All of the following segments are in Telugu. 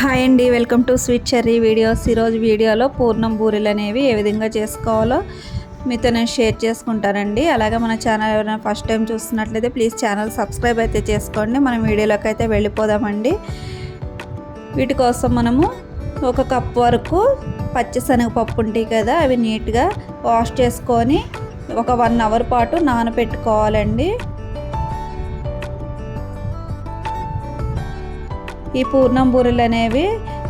హాయ్ అండి welcome to sweet cherry videos. ఈరోజు వీడియోలో పూర్ణం బూరెలు అనేవి ఏ విధంగా చేసుకోవాలో మీతో నేను షేర్ చేసుకుంటానండి. అలాగే మన ఛానల్ ఎవరైనా ఫస్ట్ టైం చూస్తున్నట్లయితే ప్లీజ్ ఛానల్ సబ్స్క్రైబ్ అయితే చేసుకోండి. మనం వీడియోలోకి అయితే వెళ్ళిపోదామండి. వీటి కోసం మనము ఒక కప్ వరకు పచ్చిశనగపప్పు ఉంటాయి కదా అవి నీట్గా వాష్ చేసుకొని ఒక వన్ అవర్ పాటు నానబెట్టుకోవాలండి ఈ పూర్ణం బూరెలు అనేవి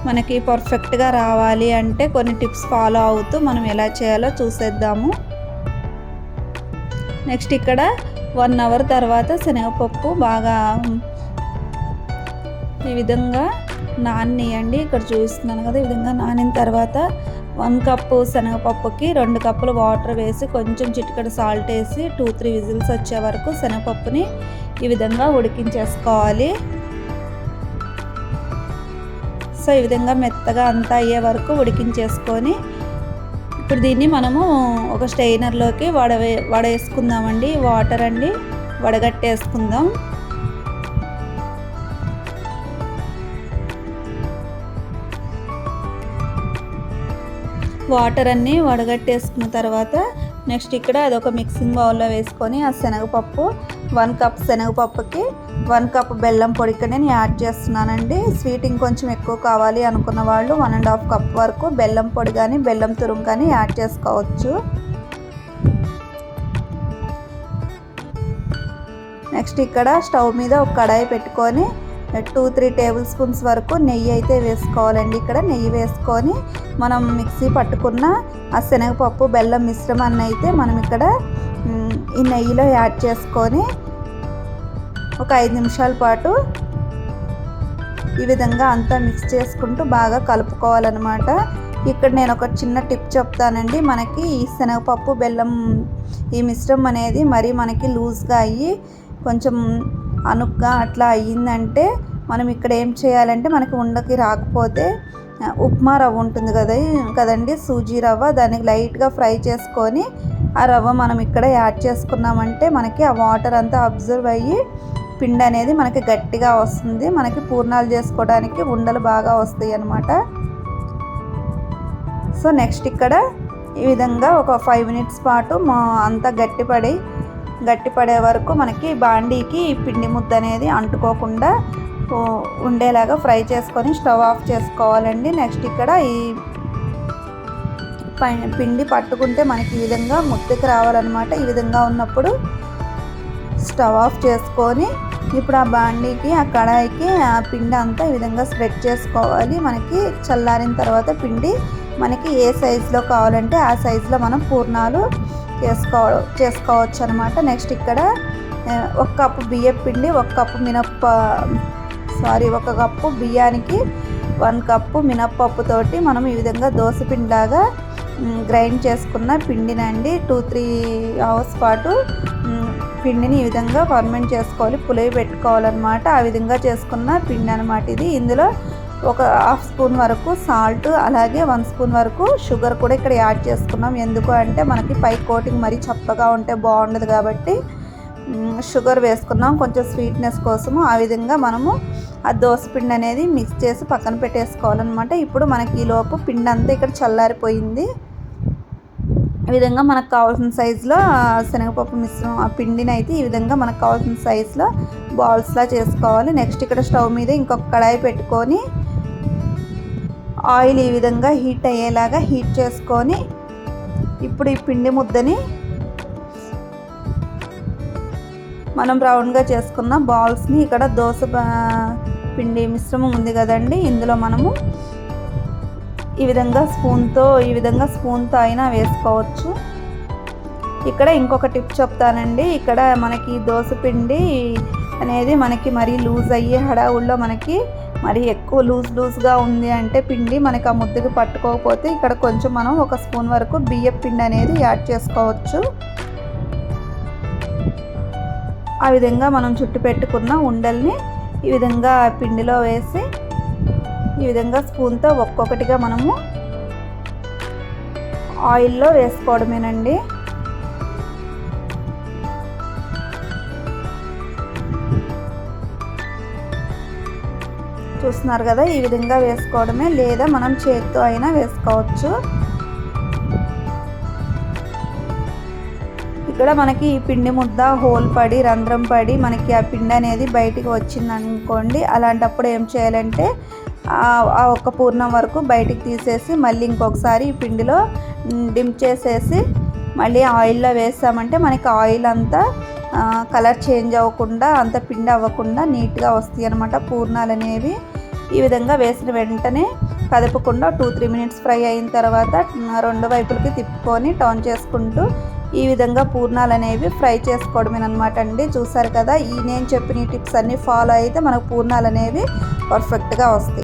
మనకి పర్ఫెక్ట్గా రావాలి అంటే కొన్ని టిప్స్ ఫాలో అవుతూ మనం ఎలా చేయాలో చూసేద్దాము. నెక్స్ట్ ఇక్కడ వన్ అవర్ తర్వాత శనగపప్పు బాగా ఈ విధంగా నానియండి ఇక్కడ చూస్తున్నాను కదా ఈ విధంగా నానిన తర్వాత వన్ కప్పు శనగపప్పుకి రెండు కప్పులు వాటర్ వేసి కొంచెం చిటికడ సాల్ట్ వేసి టూ త్రీ విజిల్స్ వచ్చే వరకు శనగపప్పుని ఈ విధంగా ఉడికించేసుకోవాలి. సో ఈ విధంగా మెత్తగా అంతా అయ్యే వరకు ఉడికించేసుకొని ఇప్పుడు దీన్ని మనము ఒక స్టెయినర్లోకి వడవే వడేసుకుందామండి. వాటర్ అండి. వడగట్టేసుకుందాం. వాటర్ అన్నీ వడగట్టేసుకున్న తర్వాత నెక్స్ట్ ఇక్కడ అదొక మిక్సింగ్ బౌల్లో వేసుకొని ఆ శనగపప్పు వన్ కప్ శనగపప్పుకి వన్ కప్ బెల్లం పొడి ఇక్కడ నేను యాడ్ చేస్తున్నానండి. స్వీట్ ఇంకొంచెం ఎక్కువ కావాలి అనుకున్న వాళ్ళు వన్ అండ్ హాఫ్ కప్ వరకు బెల్లం పొడి కానీ బెల్లం తురుము కానీ యాడ్ చేసుకోవచ్చు. నెక్స్ట్ ఇక్కడ స్టవ్ మీద ఒక కడాయి పెట్టుకొని టూ త్రీ టేబుల్ స్పూన్స్ వరకు నెయ్యి అయితే వేసుకోవాలండి. ఇక్కడ నెయ్యి వేసుకొని మనం మిక్సీ పట్టుకున్న ఆ శనగపప్పు బెల్లం మిశ్రమాన్ని అయితే మనం ఇక్కడ ఈ నెయ్యిలో యాడ్ చేసుకొని ఒక ఐదు నిమిషాల పాటు ఈ విధంగా అంతా మిక్స్ చేసుకుంటూ బాగా కలుపుకోవాలన్నమాట. ఇక్కడ నేను ఒక చిన్న టిప్ చెప్తానండి. మనకి ఈ శనగపప్పు బెల్లం ఈ మిశ్రమం అనేది మరీ మనకి లూజ్గా అయ్యి కొంచెం అనుగ్గా అట్లా అయ్యిందంటే మనం ఇక్కడ ఏం చేయాలంటే మనకి ఉండకి రాకపోతే ఉప్మా రవ్వ ఉంటుంది కదా కదండి? సూజీ రవ్వ. దానికి లైట్గా ఫ్రై చేసుకొని ఆ రవ్వ మనం ఇక్కడ యాడ్ చేసుకున్నామంటే మనకి ఆ వాటర్ అంతా అబ్జర్వ్ అయ్యి పిండి అనేది మనకి గట్టిగా వస్తుంది. మనకి పూర్ణాలు చేసుకోవడానికి ఉండలు బాగా వస్తాయి అన్నమాట. సో నెక్స్ట్ ఇక్కడ ఈ విధంగా ఒక ఫైవ్ మినిట్స్ పాటు మా అంతా గట్టిపడి గట్టిపడే వరకు మనకి బాండీకి పిండి ముద్ద అనేది అంటుకోకుండా ఉండేలాగా ఫ్రై చేసుకొని స్టవ్ ఆఫ్ చేసుకోవాలండి. నెక్స్ట్ ఇక్కడ ఈ పిండి పట్టుకుంటే మనకి ఈ విధంగా ముద్దకి రావాలన్నమాట. ఈ విధంగా ఉన్నప్పుడు స్టవ్ ఆఫ్ చేసుకొని ఇప్పుడు ఆ బాండీకి ఆ కడాయికి ఆ పిండి అంతా ఈ విధంగా స్ప్రెడ్ చేసుకోవాలి. మనకి చల్లారిన తర్వాత పిండి మనకి ఏ సైజులో కావాలంటే ఆ సైజులో మనం పూర్ణాలు చేసుకో చేసుకోవచ్చు అనమాట నెక్స్ట్ ఇక్కడ ఒక కప్పు బియ్యం పిండి ఒక కప్పు మినప్ప సారీ ఒక కప్పు బియ్యానికి వన్ కప్పు మినప్పప్పుతోటి మనం ఈ విధంగా దోశ పిండిలాగా గ్రైండ్ చేసుకున్న పిండినండి. టూ త్రీ అవర్స్ పాటు పిండిని ఈ విధంగా ఫర్మెంట్ చేసుకోవాలి. పులివి పెట్టుకోవాలన్నమాట. ఆ విధంగా చేసుకున్న పిండి అనమాట ఇది. ఇందులో ఒక హాఫ్ స్పూన్ వరకు సాల్ట్ అలాగే వన్ స్పూన్ వరకు షుగర్ కూడా ఇక్కడ యాడ్ చేసుకున్నాం. ఎందుకు అంటే మనకి పై కోటింగ్ మరీ చప్పగా ఉంటే బాగుండదు కాబట్టి షుగర్ వేసుకున్నాం. కొంచెం స్వీట్నెస్ కోసము ఆ విధంగా మనము ఆ దోశ పిండి అనేది మిక్స్ చేసి పక్కన పెట్టేసుకోవాలన్నమాట. ఇప్పుడు మనకి ఈ లోపు పిండి అంతా ఇక్కడ చల్లారిపోయింది. ఈ విధంగా మనకు కావాల్సిన సైజులో శనగపప్పు మిశ్రమం ఆ పిండిని అయితే ఈ విధంగా మనకు కావాల్సిన సైజులో బాల్స్లా చేసుకోవాలి. నెక్స్ట్ ఇక్కడ స్టవ్ మీద ఇంకొక కడాయి పెట్టుకొని ఆయిల్ ఈ విధంగా హీట్ అయ్యేలాగా హీట్ చేసుకొని ఇప్పుడు ఈ పిండి ముద్దని మనం రౌండ్గా చేసుకున్న బాల్స్ని ఇక్కడ దోశ పిండి మిశ్రమం ఉంది కదండి. ఇందులో మనము ఈ విధంగా స్పూన్తో ఈ విధంగా స్పూన్తో అయినా వేసుకోవచ్చు. ఇక్కడ ఇంకొక టిప్ చెప్తానండి. ఇక్కడ మనకి దోశ పిండి అనేది మనకి మరీ లూజ్ అయ్యే హడావుల్లో మనకి మరి ఎక్కువ లూజ్ లూజ్గా ఉంది అంటే పిండి మనకి ఆ ముద్దకి పట్టుకోకపోతే ఇక్కడ కొంచెం మనం ఒక స్పూన్ వరకు బియ్య పిండి అనేది యాడ్ చేసుకోవచ్చు. ఆ విధంగా మనం చుట్టు పెట్టుకున్న ఉండల్ని ఈ విధంగా పిండిలో వేసి ఈ విధంగా స్పూన్తో ఒక్కొక్కటిగా మనము ఆయిల్లో వేసుకోవడమేనండి. చూస్తున్నారు కదా ఈ విధంగా వేసుకోవడమే లేదా మనం చేతితో అయినా వేసుకోవచ్చు. ఇక్కడ మనకి ఈ పిండి ముద్ద హోల్ పడి రంధ్రం పడి మనకి ఆ పిండి అనేది బయటికి వచ్చింది అనుకోండి అలాంటప్పుడు ఏం చేయాలంటే ఆ ఒక్క పూర్ణం వరకు బయటికి తీసేసి మళ్ళీ ఇంకొకసారి ఈ పిండిలో డిమ్ చేసేసి మళ్ళీ ఆయిల్లో వేసామంటే మనకి ఆయిల్ అంతా కలర్ చేంజ్ అవ్వకుండా అంత పిండి అవ్వకుండా నీట్గా వస్తాయి అనమాట పూర్ణాలు అనేవి. ఈ విధంగా వేసిన వెంటనే కదపకుండా టూ త్రీ మినిట్స్ ఫ్రై అయిన తర్వాత రెండు వైపులకి తిప్పుకొని టర్న్ చేసుకుంటూ ఈ విధంగా పూర్ణాలు అనేవి ఫ్రై చేసుకోవడమే అనమాట అండి. చూసారు కదా ఈ నేను చెప్పిన టిప్స్ అన్నీ ఫాలో అయితే మనకు పూర్ణాలు అనేవి పర్ఫెక్ట్గా వస్తాయి.